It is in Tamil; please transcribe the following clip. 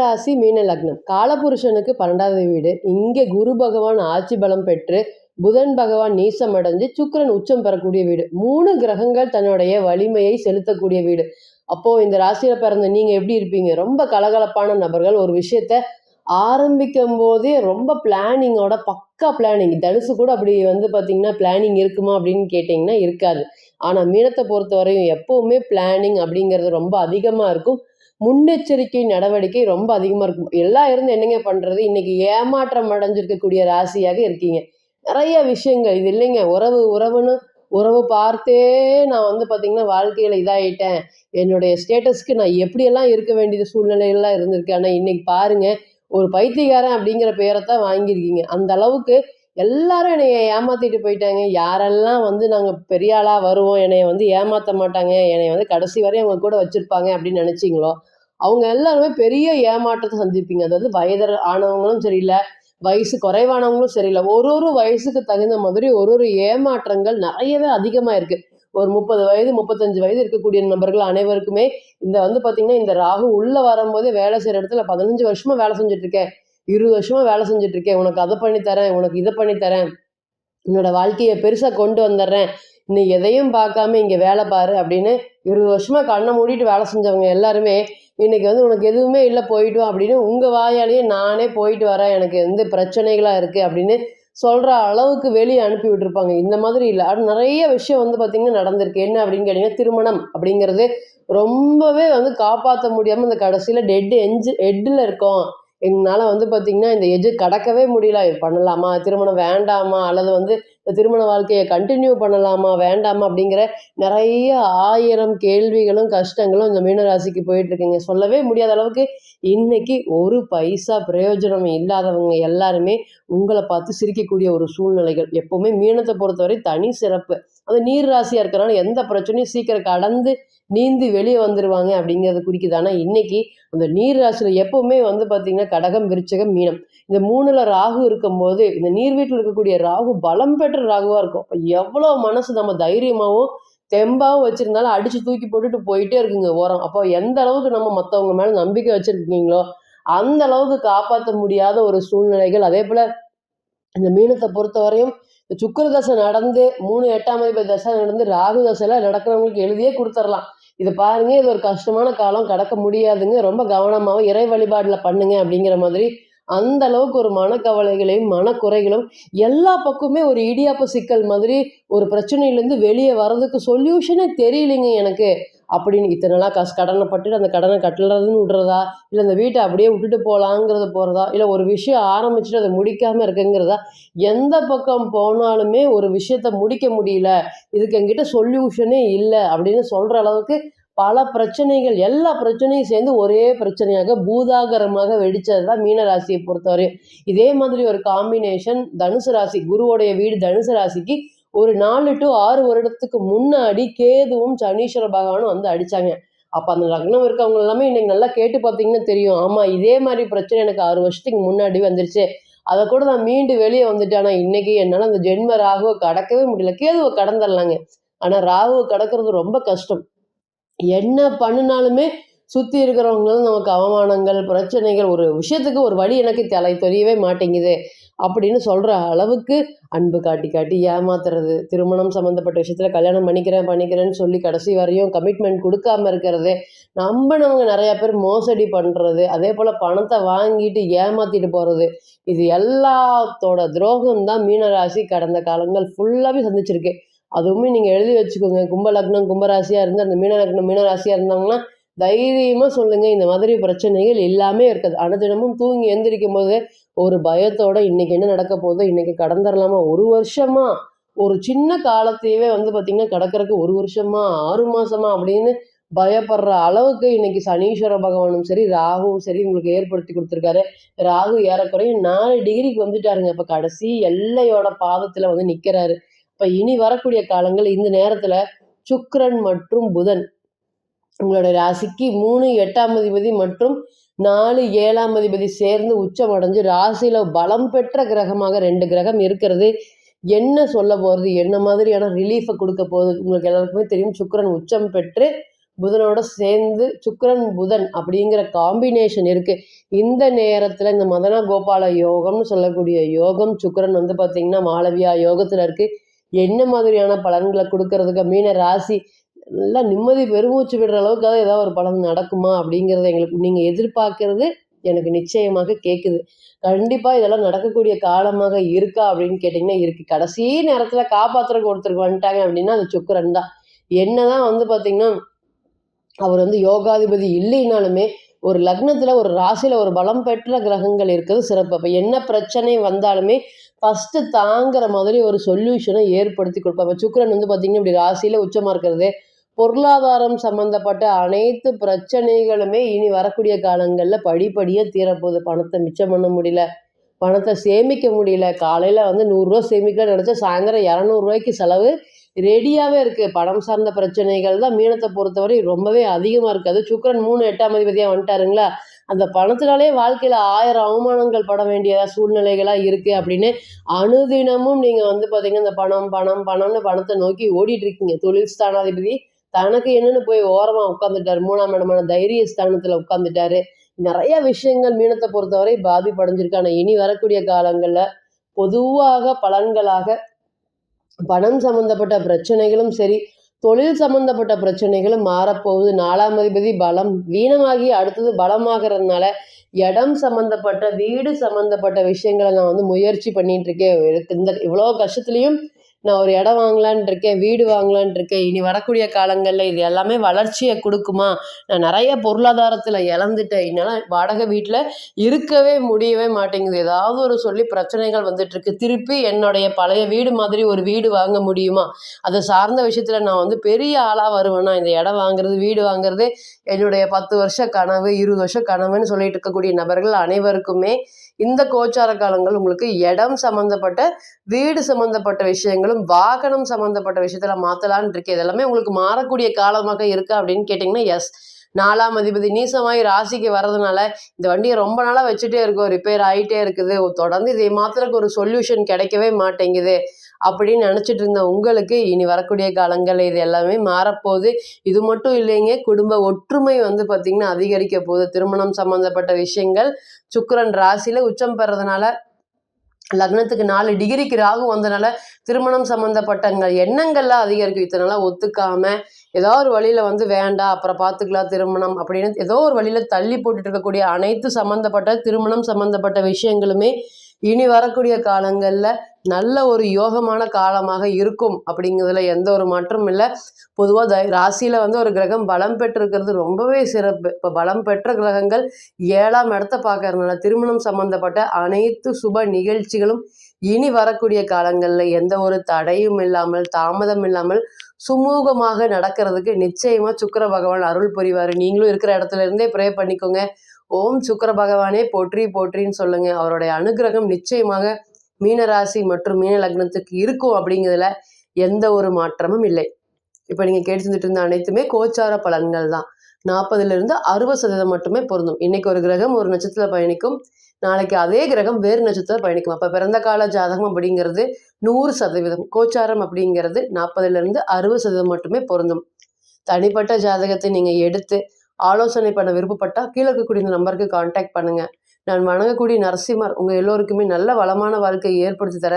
ராசி மீன லக்னம். காலபுருஷனுக்கு பன்னெண்டாவது வீடு. இங்கே குரு பகவான் ஆட்சி பலம் பெற்று புதன் பகவான் நீசம் அடைஞ்சு சுக்கிரன் உச்சம் பெறக்கூடிய வீடு. மூணு கிரகங்கள் தன்னுடைய வலிமையை செலுத்தக்கூடிய வீடு. அப்போ இந்த ராசியில பிறந்த நீங்க எப்படி இருப்பீங்க? ரொம்ப கலகலப்பான நபர்கள். ஒரு விஷயத்த ஆரம்பிக்கும் போதே ரொம்ப பிளானிங்கோட பக்கா பிளானிங். தனுசு கூட அப்படி வந்து பார்த்தீங்கன்னா பிளானிங் இருக்குமா அப்படின்னு கேட்டிங்கன்னா இருக்காது. ஆனால் மீனத்தை பொறுத்த வரையும் எப்போவுமே பிளானிங் அப்படிங்கிறது ரொம்ப அதிகமாக இருக்கும். முன்னெச்சரிக்கை நடவடிக்கை ரொம்ப அதிகமாக இருக்கும். எல்லாம் இருந்து என்னங்க பண்ணுறது இன்றைக்கி ஏமாற்றம் அடைஞ்சிருக்கக்கூடிய ராசியாக இருக்கீங்க. நிறைய விஷயங்கள். இது இல்லைங்க. உறவு உறவுன்னு உறவு பார்த்தே நான் வந்து பார்த்திங்கன்னா வாழ்க்கையில் இதாகிட்டேன் என்னுடைய ஸ்டேட்டஸ்க்கு நான் எப்படியெல்லாம் இருக்க வேண்டியது சூழ்நிலையெல்லாம் இருந்திருக்கு. ஆனால் இன்றைக்கி பாருங்கள் ஒரு பைத்தியக்காரன் அப்படிங்கிற பேரை தான் வாங்கியிருக்கீங்க. அந்த அளவுக்கு எல்லாரும் என்னைய ஏமாத்திட்டு போயிட்டாங்க. யாரெல்லாம் வந்து நாங்கள் பெரிய ஆளாக வருவோம் என்னைய வந்து ஏமாற்ற மாட்டாங்க என்னை வந்து கடைசி வரையும் அவங்க கூட வச்சுருப்பாங்க அப்படின்னு நினச்சிங்களோ அவங்க எல்லாருமே பெரிய ஏமாற்றத்தை சந்திப்பீங்க. அதாவது வயதர் ஆனவங்களும் சரியில்லை வயசு குறைவானவங்களும் சரியில்லை. ஒரு ஒரு வயசுக்கு தகுந்த மாதிரி ஒரு ஒரு ஏமாற்றங்கள் நிறையவே அதிகமாக இருக்குது ஒரு முப்பது வயது முப்பத்தஞ்சு வயது இருக்கக்கூடிய நபர்கள் அனைவருக்குமே இந்த வந்து பார்த்தீங்கன்னா இந்த ராகு உள்ளே வரும்போதே வேலை செய்கிற இடத்துல பதினஞ்சு வருஷமாக வேலை செஞ்சுட்டு இருக்கேன். இருபது வருஷமாக வேலை செஞ்சுட்டு இருக்கேன் உனக்கு அதை பண்ணி தரேன் உனக்கு இதை பண்ணி தரேன். உன்னோட வாழ்க்கையை பெருசாக கொண்டு வந்துடுறேன். நீ எதையும் பார்க்காம இங்கே வேலை பாரு அப்படின்னு இருபது வருஷமாக கண்ணை மூடிட்டு வேலை செஞ்சவங்க எல்லாருமே இன்னைக்கு வந்து உனக்கு எதுவுமே இல்லை போயிட்டு வா அப்படின்னு உங்கள் வாயாலேயே நானே போயிட்டு வரேன். எனக்கு எந்த பிரச்சனைகளாக இருக்குது அப்படின்னு சொல்கிற அளவுக்கு வெளியே அனுப்பி விட்டுருப்பாங்க. இந்த மாதிரி இல்லை. அது நிறைய விஷயம் வந்து பார்த்திங்கன்னா நடந்திருக்கு. என்ன அப்படின்னு கேட்டிங்கன்னா திருமணம் அப்படிங்கிறது ரொம்பவே வந்து காப்பாற்ற முடியாமல் இந்த கடைசியில் டெட் எஞ்சு ஹெட்டில் இருக்கோம். எங்களால் வந்து பார்த்திங்கன்னா இந்த எஜ்ஜு கடக்கவே முடியல. பண்ணலாமா? திருமணம் வேண்டாமா? அல்லது வந்து இந்த திருமண வாழ்க்கையை கண்டினியூ பண்ணலாமா? வேண்டாமா? அப்படிங்கிற நிறைய ஆயிரம் கேள்விகளும் கஷ்டங்களும் இந்த மீனராசிக்கு போயிட்டுருக்குங்க. சொல்லவே முடியாத அளவுக்கு இன்னைக்கு ஒரு பைசா பிரயோஜனம் இல்லாதவங்க எல்லாருமே உங்களை பார்த்து சிரிக்கக்கூடிய ஒரு சூழ்நிலைகள். எப்போவுமே மீனத்தை பொறுத்தவரை தனி சிறப்பு. அது நீர் ராசியாக இருக்கிறனால எந்த பிரச்சனையும் சீக்கிரம் கடந்து நீந்தி வெளியே வந்துடுவாங்க அப்படிங்கிறது குறிக்குது. ஆனால் இன்றைக்கி அந்த நீர் ராசியில் எப்போவுமே வந்து பார்த்திங்கன்னா கடகம் விருச்சகம் மீனம். இந்த மூணில் ராகு இருக்கும்போது இந்த நீர் வீட்டில் இருக்கக்கூடிய ராகு பலம் பெற்ற ராகுவாக இருக்கும். அப்போ எவ்வளோ மனசு நம்ம தைரியமாகவும் தெம்பாகவும் வச்சுருந்தாலும் அடித்து தூக்கி போட்டுட்டு போயிட்டே இருக்குங்க ஓரம். அப்போ எந்த அளவுக்கு நம்ம மற்றவங்க மேலே நம்பிக்கை வச்சுருக்கீங்களோ அந்த அளவுக்கு காப்பாற்ற முடியாத ஒரு சூழ்நிலைகள். அதே போல் இந்த மீனத்தை பொறுத்தவரையும் வரையும் சுக்கர தசை நடந்து மூணு எட்டாம் அதிபதி தசை நடந்து ராகு தசையில் நடக்கிறவங்களுக்கு எழுதியே கொடுத்துடலாம் இதை பாருங்க இது ஒரு கஷ்டமான காலம் கடக்க முடியாதுங்க. ரொம்ப கவனமாகவும் இறை வழிபாடில் பண்ணுங்க அப்படிங்கிற மாதிரி அந்த அளவுக்கு ஒரு மனக்கவலைகளையும் மனக்குறைகளும் எல்லா பக்கமே ஒரு இடியாப்ப சிக்கல் மாதிரி ஒரு பிரச்சனையிலேருந்து வெளியே வர்றதுக்கு சொல்யூஷனே தெரியலைங்க எனக்கு. அப்படின்னு இத்தனை நாளாக காசு கடனை பட்டுட்டு அந்த கடனை கட்டலதுன்னு விட்றதா? இல்லை அந்த வீட்டை அப்படியே விட்டுட்டு போகலாங்கிறது போகிறதா இல்லை ஒரு விஷயம் ஆரம்பிச்சுட்டு அதை முடிக்காமல் இருக்குங்கிறதா? எந்த பக்கம் போனாலுமே ஒரு விஷயத்த முடிக்க முடியல. இதுக்கு எங்கிட்ட சொல்யூஷனே இல்லை அப்படின்னு சொல்கிற அளவுக்கு பல பிரச்சனைகள் எல்லா பிரச்சனையும் சேர்ந்து ஒரே பிரச்சனையாக பூதாகரமாக வெடித்தது தான் மீனராசியை பொறுத்தவரையும் இதே மாதிரி ஒரு காம்பினேஷன் தனுசு ராசி குருவோடைய வீடு தனுசு ராசிக்கு ஒரு நாலு டு ஆறு வருடத்துக்கு முன்னாடி கேதுவும் சனீஸ்வர பகவானும் வந்து அடித்தாங்க அப்போ அந்த லக்னம் இருக்கவங்க எல்லாமே இன்னைக்கு நல்லா கேட்டு பார்த்தீங்கன்னா தெரியும். ஆமாம் இதே மாதிரி பிரச்சனை எனக்கு ஆறு வருஷத்துக்கு முன்னாடி வந்துருச்சு. அதை கூட நான் மீண்டு வெளியே வந்துட்டேன். ஆனால் இன்னைக்கு என்னால் அந்த ஜென்ம ராகுவை கடக்கவே முடியல. கேதுவை கடந்துடலாங்க. ஆனால் ராகுவை கடக்கிறது ரொம்ப கஷ்டம். என்ன பண்ணினாலுமே சுற்றி இருக்கிறவங்களும் நமக்கு அவமானங்கள் பிரச்சனைகள் ஒரு விஷயத்துக்கு ஒரு வழி எனக்கு தலை தெரியவே மாட்டேங்குது அப்படின்னு சொல்கிற அளவுக்கு அன்பு காட்டி காட்டி ஏமாத்துறது. திருமணம் சம்மந்தப்பட்ட விஷயத்தில் கல்யாணம் பண்ணிக்கிறேன் பண்ணிக்கிறேன்னு சொல்லி கடைசி வரையும் கமிட்மெண்ட் கொடுக்காம இருக்கிறது. நம்பினவங்க நிறையா பேர் மோசடி பண்ணுறது அதே போல் பணத்தை வாங்கிட்டு ஏமாற்றிட்டு போகிறது இது எல்லாத்தோட துரோகம் தான் மீனராசி கடந்த காலங்கள் ஃபுல்லாகவே சந்திச்சிருக்கு. அதுவுமே நீங்கள் எழுதி வச்சுக்கோங்க. கும்ப லக்னம் கும்பராசியாக இருந்து அந்த மீன லக்னம் மீனராசியாக இருந்தவங்கன்னா தைரியமாக சொல்லுங்கள் இந்த மாதிரி பிரச்சனைகள் எல்லாமே இருக்காது. அனுதினமும் தூங்கி எழுந்திரிக்கும் போது ஒரு பயத்தோட இன்றைக்கி என்ன நடக்க போதோ இன்றைக்கி கடந்துடலாமா ஒரு வருஷமா? ஒரு சின்ன காலத்தையவே வந்து பார்த்திங்கன்னா கடக்கறதுக்கு ஒரு வருஷமா? ஆறு மாதமா அப்படின்னு பயப்படுற அளவுக்கு இன்னைக்கு சனீஸ்வர பகவானும் சரி ராகுவும் சரி உங்களுக்கு ஏற்படுத்தி கொடுத்துருக்காரு. ராகு ஏறக்குறைய நாலு டிகிரிக்கு வந்துட்டாருங்க. இப்போ கடைசி எல்லையோட பாதத்தில் வந்து நிற்கிறாரு இப்போ இனி வரக்கூடிய காலங்கள் இந்த நேரத்தில் சுக்கரன் மற்றும் புதன் உங்களோட ராசிக்கு மூணு எட்டாம் அதிபதி மற்றும் நாலு ஏழாம் அதிபதி சேர்ந்து உச்சம் அடைஞ்சு ராசியில் பலம் பெற்ற கிரகமாக ரெண்டு கிரகம் இருக்கிறது. என்ன சொல்ல போகிறது என்ன மாதிரியான ரிலீஃபை கொடுக்க போகுது? உங்களுக்கு எல்லாருக்குமே தெரியும். சுக்கரன் உச்சம் பெற்று புதனோட சேர்ந்து சுக்கரன் புதன் அப்படிங்கிற காம்பினேஷன் இருக்குது இந்த நேரத்தில் இந்த மதன கோபால யோகம்னு சொல்லக்கூடிய யோகம் சுக்கரன் வந்து பார்த்திங்கன்னா மாளவியா யோகத்தில் இருக்குது என்ன மாதிரியான பலன்களை கொடுக்கறதுக்கு மீன ராசி நல்லா நிம்மதி பெருமூச்சு விடுற அளவுக்காக ஏதாவது ஒரு பலன் நடக்குமா அப்படிங்கிறத எங்களுக்கு நீங்கள் எதிர்பார்க்கறது எனக்கு நிச்சயமாக கேட்குது கண்டிப்பாக இதெல்லாம் நடக்கக்கூடிய காலமாக இருக்கா அப்படின்னு கேட்டிங்கன்னா இருக்குது கடைசி நேரத்தில் காப்பாற்றுறக்கு ஒருத்தருக்கு வந்துட்டாங்க அப்படின்னா அது சுக்கரன் தான். என்ன தான் வந்து பார்த்திங்கன்னா அவர் வந்து யோகாதிபதி இல்லைனாலுமே ஒரு லக்னத்தில் ஒரு ராசியில் ஒரு பலம் பெற்ற கிரகங்கள் இருக்கிறது சிறப்பு. அப்போ என்ன பிரச்சனை வந்தாலுமே ஃபஸ்ட்டு தாங்குற மாதிரி ஒரு சொல்யூஷனை ஏற்படுத்தி கொடுப்பாங்க. இப்போ சுக்கரன் வந்து பார்த்திங்கன்னா இப்படி ராசியில் உச்சமாக இருக்கிறது. பொருளாதாரம் சம்மந்தப்பட்ட அனைத்து பிரச்சனைகளுமே இனி வரக்கூடிய காலங்களில் படிப்படியாக தீரப்போகுது. பணத்தை மிச்சம் பண்ண முடியல. பணத்தை சேமிக்க முடியல. காலையில் வந்து நூறுரூவா சேமிக்கலாம்னு நினச்சா சாயந்தரம் இரநூறுவாய்க்கு செலவு ரெடியாகவே இருக்குது பணம் சார்ந்த பிரச்சனைகள் தான் மீனத்தை பொறுத்தவரை ரொம்பவே அதிகமாக இருக்குது அது சுக்கரன் மூணு எட்டாம் அதிபதியாக வந்துட்டாருங்களா? அந்த பணத்தினாலே வாழ்க்கையில் ஆயிரம் அவமானங்கள் பட வேண்டிய சூழ்நிலைகளாக இருக்குது அப்படின்னு அனுதினமும் நீங்கள் வந்து பார்த்தீங்கன்னா இந்த பணம் பணம் பணம்னு பணத்தை நோக்கி ஓடிட்டு இருக்கீங்க. தொழில் ஸ்தானாதிபதி தனக்கு என்னென்னு போய் ஓரமாக உட்காந்துட்டாரு மூணாம் இடமான தைரிய ஸ்தானத்தில் உட்காந்துட்டாரு நிறைய விஷயங்கள் மீனத்தை பொறுத்தவரை பாதிப்படைஞ்சிருக்கு. ஆனால் இனி வரக்கூடிய காலங்களில் பொதுவாக பலன்களாக பணம் சம்பந்தப்பட்ட பிரச்சனைகளும் சரி தொழில் சம்பந்தப்பட்ட பிரச்சனைகளும் மாறப்போகுது. நாலாம் அதிபதி பலம் வீணமாகி அடுத்தது பலமாகிறதுனால இடம் சம்மந்தப்பட்ட வீடு சம்மந்தப்பட்ட விஷயங்களை நான் வந்து முயற்சி பண்ணிட்டு இருக்கேன். இந்த இவ்வளோ கஷ்டத்துலேயும் நான் ஒரு இடம் வாங்கலான் இருக்கேன் வீடு வாங்கலான் இருக்கேன் இனி வரக்கூடிய காலங்களில் இது எல்லாமே வளர்ச்சியை கொடுக்குமா? நான் நிறைய பொருளாதாரத்தில் இழந்துட்டேன். என்னால் வாடகை வீட்டில் இருக்கவே முடியவே மாட்டேங்குது. ஏதாவது ஒரு சொல்லி பிரச்சனைகள் வந்துட்டுருக்கு திருப்பி என்னுடைய பழைய வீடு மாதிரி ஒரு வீடு வாங்க முடியுமா? அதை சார்ந்த விஷயத்தில் நான் வந்து பெரிய ஆளாக வருவேன்னா இந்த இடம் வாங்குறது வீடு வாங்குறது என்னுடைய பத்து வருஷ கனவு இருபது வருஷம் கனவுன்னு சொல்லிட்டு இருக்கக்கூடிய நபர்கள் அனைவருக்குமே இந்த கோச்சார காலங்கள் உங்களுக்கு இடம் சம்மந்தப்பட்ட வீடு சம்மந்தப்பட்ட விஷயங்களும் வாகனம் சம்மந்தப்பட்ட விஷயத்தில் மாற்றலான் இருக்கு. இதெல்லாமே உங்களுக்கு மாறக்கூடிய காலமாக இருக்கா அப்படின்னு கேட்டிங்கன்னா எஸ் நாலாம் அதிபதி நீசமாய் ராசிக்கு வர்றதுனால இந்த வண்டியை ரொம்ப நாளாக வச்சுட்டே இருக்கும் ரிப்பேர் ஆகிட்டே இருக்குது. தொடர்ந்து இதை மாத்திரக்கு ஒரு சொல்யூஷன் கிடைக்கவே மாட்டேங்குது. அப்படின்னு நினச்சிட்டு இருந்த உங்களுக்கு இனி வரக்கூடிய காலங்களில் இது எல்லாமே மாறப்போகுது. இது மட்டும் இல்லைங்க குடும்ப ஒற்றுமை வந்து பார்த்திங்கன்னா அதிகரிக்க போகுது. திருமணம் சம்மந்தப்பட்ட விஷயங்கள் சுக்கரன் ராசியில் உச்சம் பெறதுனால லக்னத்துக்கு நாலு டிகிரிக்கு ராகு வந்தனால திருமணம் சம்மந்தப்பட்டங்கள் எண்ணங்கள்லாம் அதிகரிக்கும். இத்தனால ஒத்துக்காம ஏதோ ஒரு வழியில் வந்து வேண்டாம் அப்புறம் பார்த்துக்கலாம் திருமணம் அப்படின்னு ஏதோ ஒரு வழியில் தள்ளி போட்டுட்டு இருக்கக்கூடிய அனைத்து சம்மந்தப்பட்ட திருமணம் சம்மந்தப்பட்ட விஷயங்களுமே இனி வரக்கூடிய காலங்களில் நல்ல ஒரு யோகமான காலமாக இருக்கும் அப்படிங்கிறதுல எந்த ஒரு மாற்றமும் இல்லை. பொதுவாக தை ராசியில் வந்து ஒரு கிரகம் பலம் பெற்றிருக்கிறது ரொம்பவே சிறப்பு. இப்போ பலம் பெற்ற கிரகங்கள் ஏழாம் இடத்த பார்க்கறதுனால திருமணம் சம்பந்தப்பட்ட அனைத்து சுப நிகழ்ச்சிகளும் இனி வரக்கூடிய காலங்களில் எந்த ஒரு தடையும் இல்லாமல் தாமதம் இல்லாமல் சுமூகமாக நடக்கிறதுக்கு நிச்சயமாக சுக்கர பகவான் அருள் புரிவார். நீங்களும் இருக்கிற இடத்துல இருந்தே ப்ரே பண்ணிக்கோங்க. ஓம் சுக்கர பகவானே போற்றி போற்றின்னு சொல்லுங்க. அவருடைய அனுகிரகம் நிச்சயமாக மீனராசி மற்றும் மீன லக்னத்துக்கு இருக்கும் அப்படிங்கிறதுல எந்த ஒரு மாற்றமும் இல்லை. இப்போ நீங்கள் கேட்டு இருந்த அனைத்துமே கோச்சார பலன்கள் தான். நாற்பதுலேருந்து அறுபது சதவீதம் மட்டுமே பொருந்தும். இன்றைக்கி ஒரு கிரகம் ஒரு நட்சத்திரத்தில் பயணிக்கும். நாளைக்கு அதே கிரகம் வேறு நட்சத்திரம் பயணிக்கும். அப்போ பிறந்த கால ஜாதகம் அப்படிங்கிறது நூறு சதவீதம். கோச்சாரம் அப்படிங்கிறது நாற்பதுலேருந்து அறுபது சதவீதம் மட்டுமே பொருந்தும். தனிப்பட்ட ஜாதகத்தை நீங்கள் எடுத்து ஆலோசனை பண்ண விருப்பப்பட்டால் கீழே இருக்கக்கூடிய இந்த நம்பருக்கு காண்டாக்ட் பண்ணுங்கள் நான் வணங்கக்கூடிய நரசிம்மர் உங்கள் எல்லோருக்குமே நல்ல வளமான வாழ்க்கையை ஏற்படுத்தி தர